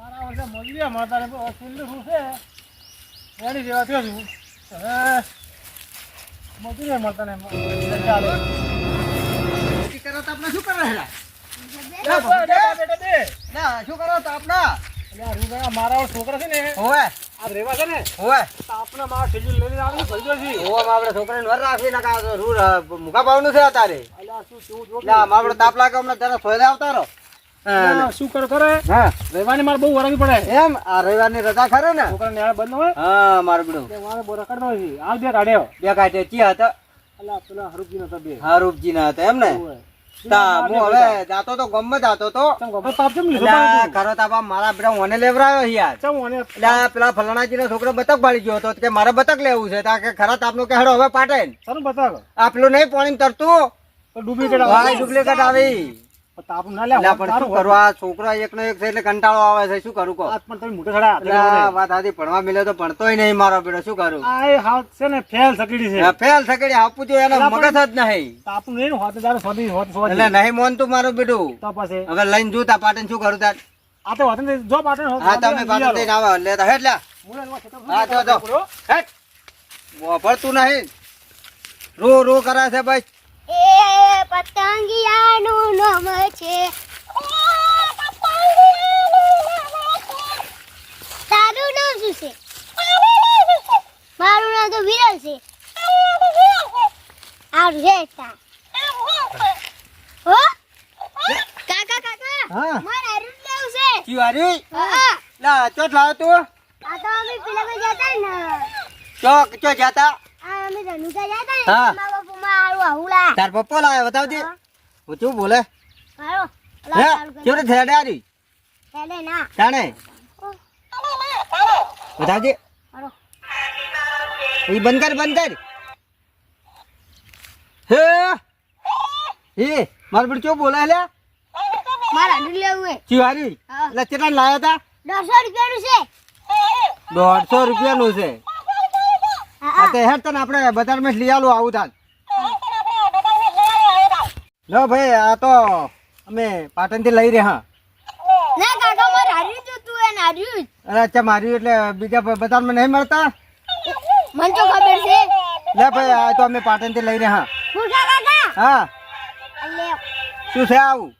મારા વર્ષે મજૂરી મળતા ને છેલ્લું શું છે એની જેવા થયો છું હવે મજૂરી મળતા ને ચાલે ખેતી કરો તો આપણે શું કરો હેલા? શું તો? એટલે મારા છોકરા છે ને હોવે, આ રેવા છે ને હોવે. આપણે મારા છેલ્લું લઈને આવીને ભરી દો છી. હોવે, આપણે છોકરાને વર રાખી નાખા તો રૂ ર- મુખા પાવનું છે અત્યારે એટલે શું શું આપણે તાપ લાગે અમને તરત સોયલે આવતા રહો શું કરો કરે હા. રહેવાની મારે બહુ વરાવી પડે. એમ? આ રવિવારની રજા ખરે ને? છોકરા ને બંધ હોય? હા મારું બીડું. મારે બહુ રખડતો હોય આ બે કાઢ્યો. બે કાઢે ચી હતા? અલા પેલા હરૂપજી હતા બે. હરૂપજી ના હતા એમ ને? મારા બતક પાડી ગયો હતો કે મારે બતક લેવું છે. ખરા તાપ નો કેડો હવે પાટે આપલું આ પેલું નહીં પાણી તરતું? ડુપ્લિકેટ આવી. તાપ ના લે પણ શું કરવા? આ એકનો એક છે એટલે કંટાળો આવે છે શું કરું કહો? પણ તમે મોટો થડા વાત આથી ભણવા મિલે તો ભણતોય નહીં મારો બેટો શું કરું? આ એ છે ને ફેલ સકડી છે. ફેલ સકડી આપું છું એને એટલે મગજ જ નહીં. તાપ નહીં હોત દાડો સોધી હોત એટલે સોધી નહીં મોનતું મારું તો પછી? હવે લઈને જૂતા પાટણ શું કરું તાર. આ તો હોત જો પાટણ હા તમે પાટણ થઈને આવો. એટલે તો હેડ લે. મુળે નો ખેતર હા જો જો હેડ વાપરતું નહીં. રો રો કરે છે ભાઈ. એ પતંગિયાનું નામ છે. તારું નામ શું છે? મારું નામ તો વિરલ છે. આરું છે તા. હો? કાકા કાકા હા. મારે હારું લેવું છે. ચિવારી હા. લા ચોટ લાવ તું? આ તો અમે પેલા કોઈ જતા ને. ચો ચો જાતા? આ અમે જતા ને હા. બાપુ મારું આહુલા તાર પપ્પા લાવે બતાવજે. હા. શું બોલે? મારો હે ચોરે થેડારી ચાલે ના. તાણે? બતાવજે. મારો એ બંધ કર બંધ કર. હે? હે મારું બેટું કેવું બોલે લે? મારે હારું લેવું હે. ચિવારી એટલે કેટલા લાયા તા? દોઢસો રૂપિયાનું છે. દોઢસો રૂપિયાનું છે. આ હા. હેડ તને આપણે બજારમાં લઈ આવું તાન. લો ભાઈ આ તો અમે પાટણથી લઈ રહ્યા. ના કાકા મારે હાર્યું જોતું હે ને હાર્યું અરે અચ્છા મારી એટલે બીજા બજારમાં નહીં મળતા? મને તો ખબર છે. લે ભાઈ આ તો અમે પાટણથી લઈ રહ્યા. કાકા? હા. શું છે આવું?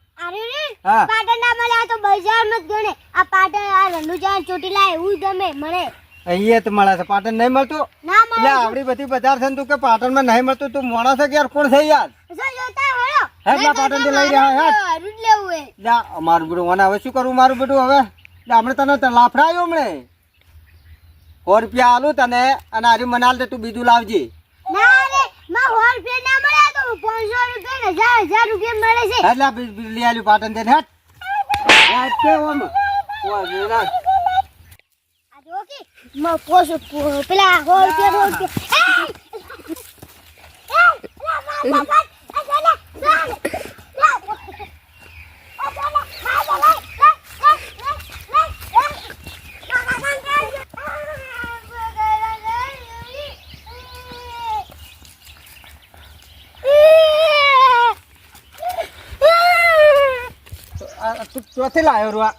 હા. પાટણ ના મળે આ તો બજારમાં જ ગણે. આ પાટણ આ રનુજા ચોટીલા એવું જ ગમે મળે. અહીંયા તો મળે છે. પાટણ નહીં મળતું? ના એટલે આવડી બધી બજાર છે તું કે પાટણમાં નહીં મળતું? તું માણસ છે કે યાર. કોણ છે યાર? શું જોતા હોયો હેડ લા પાટણથી લઈ રહ્યા, હેડ. લેવું હે લે મારું બેટું મને હવે શું કરું મારું બેટું હવે હમણાં તને લાફડાયો હમણે સો રૂપિયા આલું તને અને હારી મને દે તું બીજું લાવજે ના રે માં સો રૂપિયા ના મળે આ તો પાંચસો રૂપિયા ને હજાર હજાર રૂપિયા મળે છે હેડ લા બી- બી- લઈ આલ્યું પાટણ થઈને હેડ હેડ કે ઓમ ઓ મેના આ જો કે માં પોસો પો- પેલા સો રૂપિયા સો રૂપિયા એ! એ! લા, માં, માં, માં, આ ચાલે, ચાલે, લા, આ ચાલે, માં, માં, લા, લા, લા, લા, લા, લા. કાકા, કાકા, આ તું ચોથી લાયો રૂઆ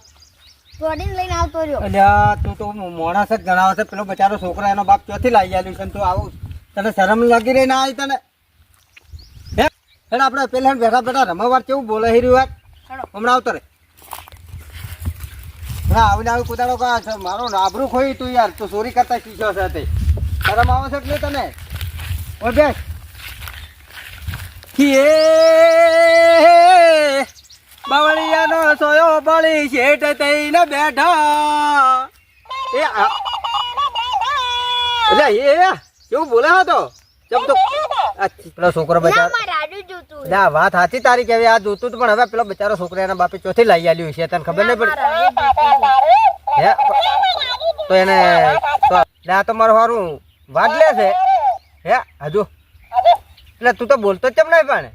પ્રોટીન લઈને આવતો રહ્યો. અલ્યા તું તો મોણસ જ ગણાવે છે. પેલો બચારો છોકરો એનો બાપ ચોથી લાવી આલ્યું છે તું આવું? તને શરમ લાગી રહી ના આવી તને? હે? હેડ આપણે પેલા બેઠા બેઠા રમવા કેવું બોલે રહ્યું વાત હમણાં આવતો રે. હા આવીને આવી કુદાડો કા છે મારો નાબરું ખોઈ તું યાર. તું ચોરી કરતા શીખ્યો છે તે. શરમ આવે છે એટલે તને? ઓ બેસ. બાવળિયાનો સોયો બળી શેઠ થઈને બેઠા. એ એટલે એ કેવું બોલે હતો ચમ તો પેલો છોકરો ના બચારો આ વાત સાચી તારી કેવી આ જોતું હતું પણ હવે પેલો બચારો છોકરો એના બાપે ચોથી લઈ આલ્યું છે તને ખબર નહીં પડી? હે? તો એને ના આ તો મારું સારું વાદ લે છે. હે હજુ? એટલે તું તો બોલતો જ ચમ નહીં પણ.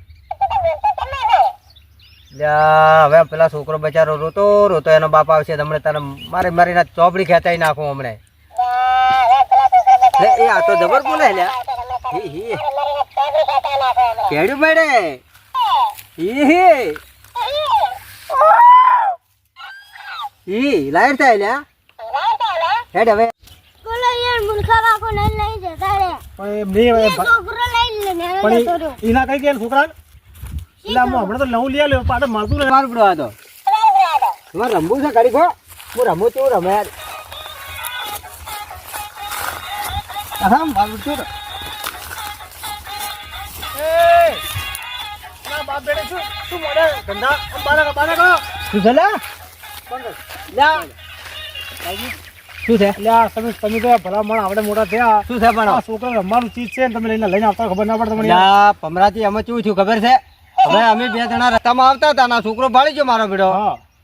હવે પેલા છોકરો બચારો રોતો રોતો એનો બાપ આવશે તમને તને મારી મારીને ચોપડી ખેંચાઈ નાખું હમણે. લે, એ આ તો જબર બોલે લ્યા હી, હી. કેડ્યું હી. ઈ લાઈટ થાય લ્યા હેડ હવે. છોકરો એટલે આમ હમણાં તો નવું લઈ આવ્યો પાછળ મળતું નહીં મારું પડવા તો. તમારે રમવું છે કરી ખો હું રમું છું રમે. યાર હા મારું છું એ ના બાપ બેડે શું શું મોડે ધંધા? બારા બારા કરો. શું છે લ્યા શું છે? એટલે તમે તમે તો ભલા માણસ આપણે મોટા થયા. શું છે પણ? આ છોકરા રમવાનું ચીજ છે તમે લઈને લઈને આવતા ખબર ના પડે તમને. પમરાથી અમે શું થયું ખબર છે? હવે અમે બે જણા રસ્તામાં આવતા હતા ના છોકરો ભાળી ગયો મારો ભીડો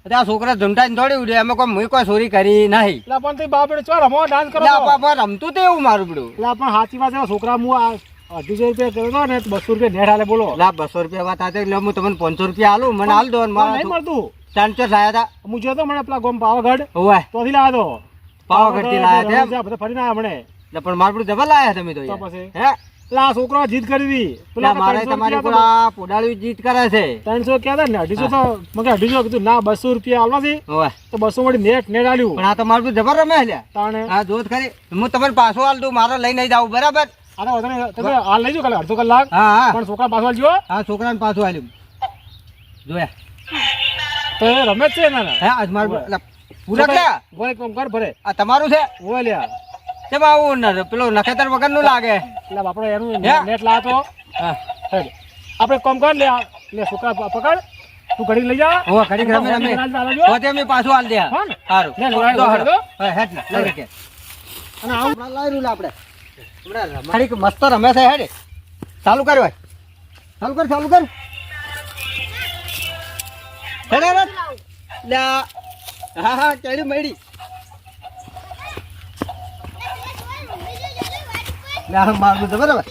ત્યાં છોકરા ઝુમટાઈને દોડી ઉડ્યો અમે કોઈ મુઈ કોઈ ચોરી કરી નહીં. એટલે પણ તે બાપ ચો રમો ડાન્સ કરો લ્યા છો. બાપા રમતું તે એવું મારું બેડું. એટલે પણ સાચી વાત છે. છોકરા હું આ અઢીસો રૂપિયા કર્યો ને બસો રૂપિયા નેટ હાલે બોલો. લા બસો રૂપિયા વાત આતે એટલે હું તમને પાંચસો રૂપિયા આલું. મને હાલ દો નહીં મળતું. ચાંચો લાયા હતા. હું જોયો મને પેલા ગોમ પાવાગઢ. હોય તોથી લાવ્યો હતો પાવાગઢથી લાયા હતા એમ? પાવાગઢ બધા ફરીને આવ્યા પણ મારું જબર લાયા તમે તો? હે? આ છોકરો જીત કરી હતી એટલે મારે તમારી પૂરા પોડાળ્યું જીત કરે છે. ત્રણસો ક્યાં ને અઢીસો તો મને અઢીસો કીધું ના બસો રૂપિયા આલવાથી ઓય તો બસો વળી નેટ નેટ આલ્યું. પણ આ તો મારું જબર રમે છે લ્યા. તાણે. આ જોત ખરી. હું તમને પાછો આલ દઉં મારે લઈ નહીં જાવ બરાબર? અરે વધારે તમે હાલ લઈ જાઓ કાલે અડધો કલાક. હા પણ છોકરા પાછો આલજો હા. છોકરાને પાછો આલ્યું. જોયા. તો એ રમે છે ને. હે આજ મારું પૂરા ગોળ કામ કર ભરે આ તમારું છે? ઓય લ્યા. કેમ આવું ન- પેલું નખેતર વગરનું લાગે. એટલે આપણે એનું નેટ હા. હેડ. આપણે કોમ કર લે લે સુકા પકડ. તું ઘડી લઈ જા. ઓ ઘડીક રમે રમે. હોતે મે પાછું આલ દે. હા ને? સારું લે. હા, હેડ ને, લઈ કે અને આવું. લાઈ લાવી આપણે. હમણાં રમા- મસ્ત રમે છે હેડ. ચાલુ કર ભાઈ ચાલુ કર ચાલુ કર. હેડે હેડ. લે હા હા કેડી મળી આ મારું તો બરાબર.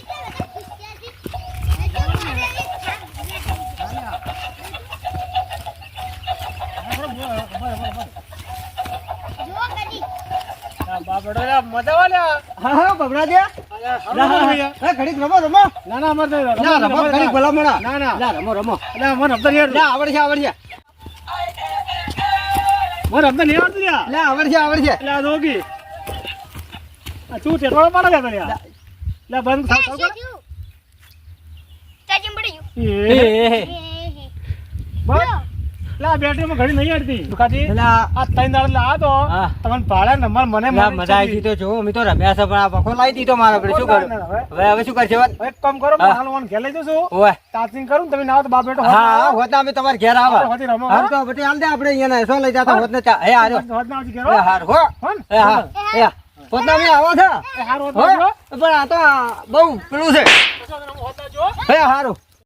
આવડશે આવડશે. પાડે છે લ્યા. લે, બંધ થા- થા- કર. ચાચી પડી ગયું. બસ. લે, આ બેટરીમાં ઘડી નહીં અડતી. એટલે આ ત્રણ દાડા લે તો. હા. તમને ભાડે નંબર મને મજા આવી તો જો અમે તો રમ્યા છે પણ આ વખો લાવી દીધો મારો આપણે શું કરું? હવે હવે શું કરશે વાત એક કામ કરો હા. હાલ હું ઘેર લઈ જશું. ઓય. ચાર્જિંગ કરું ને તમે ના આવો તો બાપ બેટો હા હોત ના અમે તમારે ઘેર આવા. હાલ તો બટી હાલ દે આપણે અહીંયા શું લઈ જતા હોત ને હે હાર્યો હોત ના આવતી ઘેર, હાર હો. હો હા. એ હા. હોત ના આવો છે. પણ આ તો બહુ પેલું છે. હારું.